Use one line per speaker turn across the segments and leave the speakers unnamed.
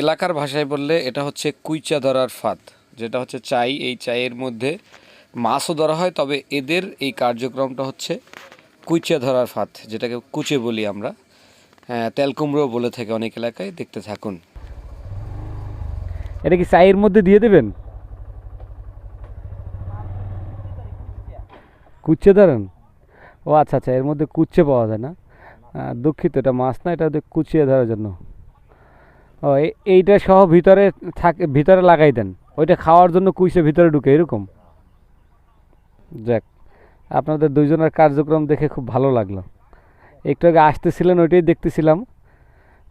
এলাকার ভাষায় বললে এটা হচ্ছে কুইচা ধরার ফাঁদ, যেটা হচ্ছে চাই, এই চায়ের মধ্যে মাছও ধরা হয়, তবে এদের এই কার্যক্রমটা হচ্ছে কুইচা ধরার ফাঁদ, যেটাকে কুচে বলি আমরা। হ্যাঁ তেলকুমড়ো বলে থাকে অনেক এলাকায়, দেখতে থাকুন।
এটা কি চায়ের মধ্যে দিয়ে দেবেন? কুচ্ছে ধরেন? ও আচ্ছা আচ্ছা এর মধ্যে কুচ্ছে পাওয়া যায় না। দুঃখিত, এটা মাছ না, এটা কুচিয়ে ধরার জন্য। ও এইটা সহ ভিতরে থাকে, ভিতরে লাগাই দেন। ওইটা খাওয়ার জন্য কুইসে ভিতরে ঢুকে, এরকম। যাক, আপনাদের দুইজনের কার্যক্রম দেখে খুব ভালো লাগল। একটু আগে আসতেছিলেন, ওইটাই দেখতেছিলাম।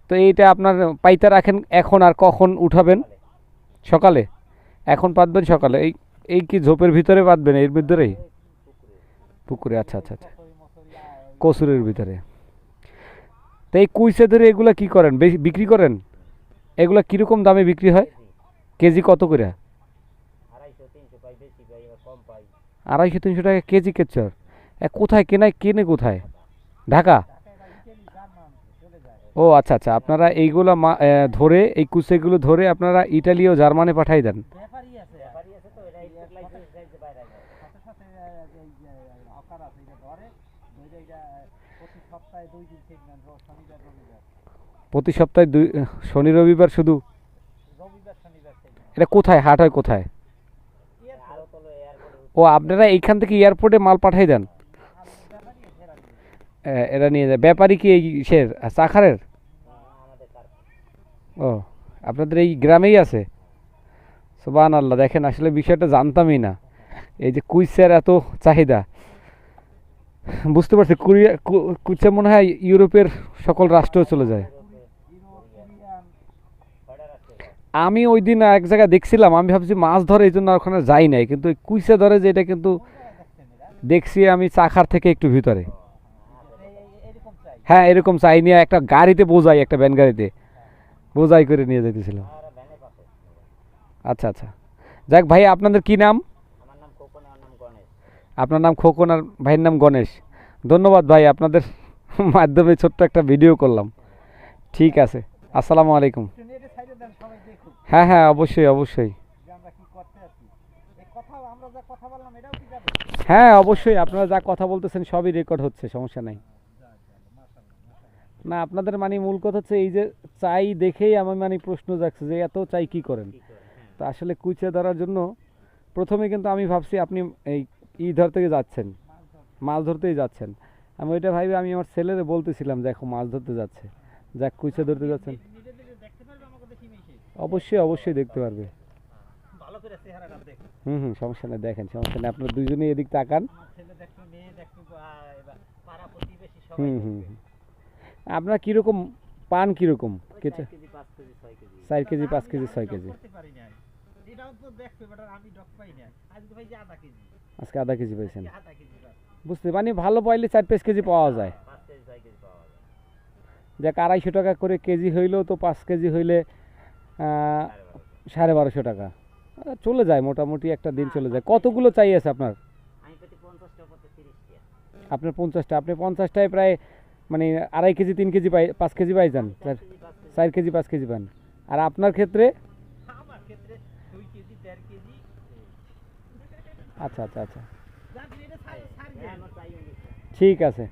তো এইটা আপনার পাইতে রাখেন, এখন আর কখন উঠাবেন? সকালে? এখন পাতবেন সকালে? এই এই কি ঝোপের ভিতরে পাতবেন, এর ভিতরেই? পুকুরে আচ্ছা আচ্ছা আচ্ছা। কসুরের ভিতরে। তো এই কুইসে ধরে এগুলা কি করেন? বিক্রি করেন? এগুলা কীরকম দামে বিক্রি হয়? কেজি কত করে? আড়াইশো, তিনশো টাকা কেজি কেচর। কোথায় কেনায়? কেনে কোথায়? ঢাকা? ও আচ্ছা আচ্ছা আপনারা এইগুলো ধরে, এই কুচেগুলো ধরে আপনারা ইটালি ও জার্মানি পাঠাই দেন। প্রতি সপ্তাহে দুই, শনি, রবিবার শুধু? এটা কোথায়? হাট হয় কোথায়? ও, আপনারা এইখান থেকে এয়ারপোর্টে মাল পাঠাই দেন? এরা নিয়ে যায়। ব্যাপারী কি এই সের চাখারের? ও, আপনাদের এই গ্রামেই আছে? সুবান আল্লাহ দেখেন, আসলে বিষয়টা জানতামই না। এই যে কুইসের এত চাহিদা। বুঝতে পারছি, কুরিয়া কুইসে মনে হয় ইউরোপের সকল রাষ্ট্রেও চলে যায়। আমি ওই দিন এক জায়গায় দেখছিলাম, আমি ভাবছি মাছ ধরে এই জন্য ওখানে যাই নাই, কিন্তু কুইসে ধরে যে এটা কিন্তু দেখছি আমি চাখার থেকে একটু ভিতরে। হ্যাঁ এরকম চাই নিয়ে একটা গাড়িতে বোঝাই, একটা ভ্যান গাড়িতে বোঝাই করে নিয়ে যেতেছিল আচ্ছা আচ্ছা। যাক ভাই, আপনাদের কি নাম? আপনার নাম খোকন আর ভাইয়ের নাম গণেশ। ধন্যবাদ ভাই, আপনাদের মাধ্যমে ছোট্ট একটা ভিডিও করলাম। ঠিক আছে। আসসালামু আলাইকুম। হ্যাঁ হ্যাঁ অবশ্যই অবশ্যই। হ্যাঁ অবশ্যই আপনারা যা কথা বলতেছেন সবই রেকর্ড হচ্ছে সমস্যা নাই। না আপনাদের মানে মূল কথা হচ্ছে এই যে চাই দেখেই আমার মানে প্রশ্ন যাচ্ছে যে এত চাই কি করেন? তো আসলে কুইচে ধরার জন্য প্রথমে কিন্তু আমি ভাবছি আপনি এই ই ধরতে যাচ্ছেন। মাছ ধরতেই যাচ্ছেন। আমি ওইটা ভাবি আমি আমার ছেলেরে বলতেছিলাম দেখো মাছ ধরতে যাচ্ছে। যাক কুইচে ধরতে যাচ্ছেন। অবশ্যই অবশ্যই দেখতে পারবে।
করে
হুম হুম সমস্যা নেই দেখেন সমস্যা নেই। আপনার দুইজনেই এদিক তাকান। হুম হুম। আপনার কীরকম পান কীরকম? কেচে
চার কেজি পাঁচ কেজি ছয় কেজি। আজকে আধা কেজি।
পাইছেন। বুঝতে মানে ভালো পাইলে চার পাঁচ কেজি পাওয়া যায়
পাঁচ কেজি ছয় কেজি পাওয়া
যাক আড়াইশো টাকা করে কেজি হইলেও তো পাঁচ কেজি হইলে সাড়ে বারোশো টাকা। চলে যায় মোটামুটি একটা দিন চলে যায়। কতগুলো চাই আছে আপনার? আপনার পঞ্চাশটা আপনি পঞ্চাশটায় প্রায় মানে আড়াই কেজি তিন কেজি পাই পাঁচ কেজি পাই যান। চার
কেজি পাঁচ কেজি
পান। আর আপনার ক্ষেত্রে? আচ্ছা আচ্ছা আচ্ছা। ঠিক আছে।